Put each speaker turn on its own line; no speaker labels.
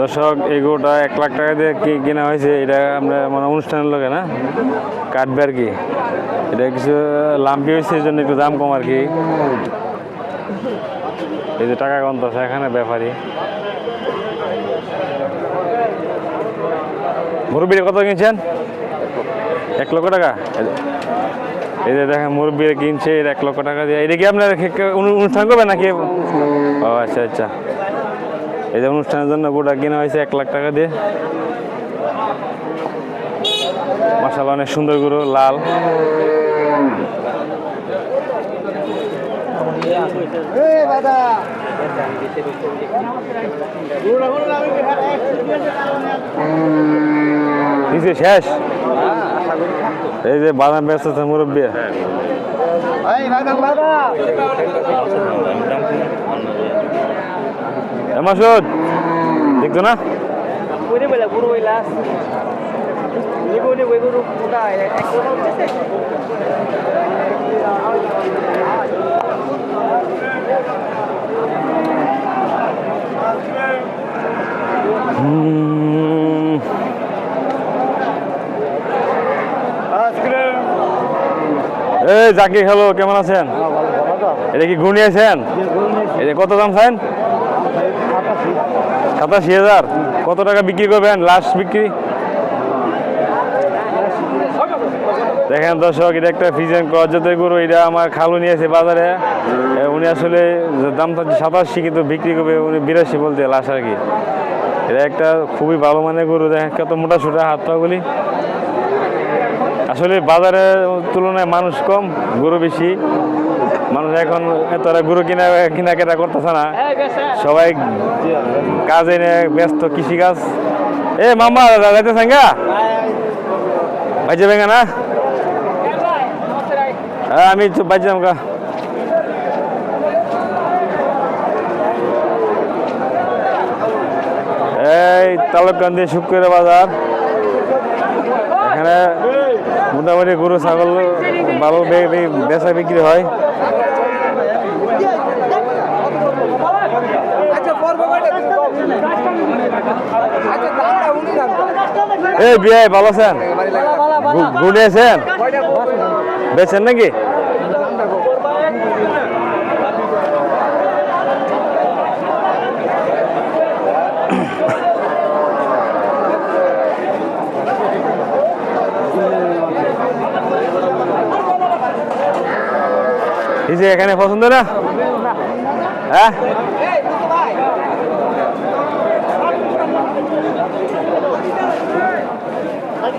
দর্শক, এই গরুটা এক লাখ টাকা দিয়ে কি কেনা হয়েছে, এটা আমরা মানে অনুষ্ঠানের লোকে না, কাটবে আর কি। এটা কিছু লাম্পি হয়েছে, এই জন্য একটু দাম কম আর কি। এই যে টাকা গন্ত আছে এখানে ব্যাপারী। মুরব্বীর কত কিনছেন? এক লক্ষ টাকা? এই যে দেখেন মুরব্বী কিনছে, এর এক লক্ষ টাকা দিয়ে। এটা কি আপনার অনুষ্ঠান করবেন নাকি? ও আচ্ছা আচ্ছা। এই যে অনুষ্ঠানের জন্য গোটা কেনা হয়েছে এক লাখ টাকা দিয়ে। মাসাল অনেক সুন্দর গরু, লাল। শেষ? এই যে বাদাম ব্যস্ত আছে মুরব্বী মাসুদ দেখছ না?
Pwede ba
এই জাকির হ্যালো কেমন আছেন? এটা কি ঘুরে আছেন এটা কত দাম চাইন? সাতাশি হাজার। কত টাকা বিক্রি করবেন? লাস্ট বিক্রি? দেখেন দর্শক এটা একটা ফিজেন ক্রজাতের গরু এটা আমার খালু নিয়েছে বাজারে। উনি আসলে দাম চাচ্ছে সাতাশি কিন্তু বিক্রি করবে উনি বিরাশি বলতে লাস্ট আর কি। এটা একটা খুবই ভালো মানের গরু দেখেন কত মোটা সোটা হাত পাগুলি আসলে বাজারের তুলনায় মানুষ কম, গরু বেশি। মানুষ এখন এতটা গরু কিনা কিনা করতেছে না। সবাই কাজে ব্যস্ত, কৃষিকাজ। এ, মামা যাইতে সাঙ্গা বাজে ভেঙে না? হ্যাঁ আমি তো বাজলাম গা। এই তালুকান্দি শুক্রের বাজার এখানে মোটামুটি গরু ছাগল ভালো বেচা বিক্রি হয়। এই বিয়ে ভালো আছেন? গু- গুড়ে আছেন? বেছেন নাকি? এই যে এখানে পছন্দ না? হ্যাঁ?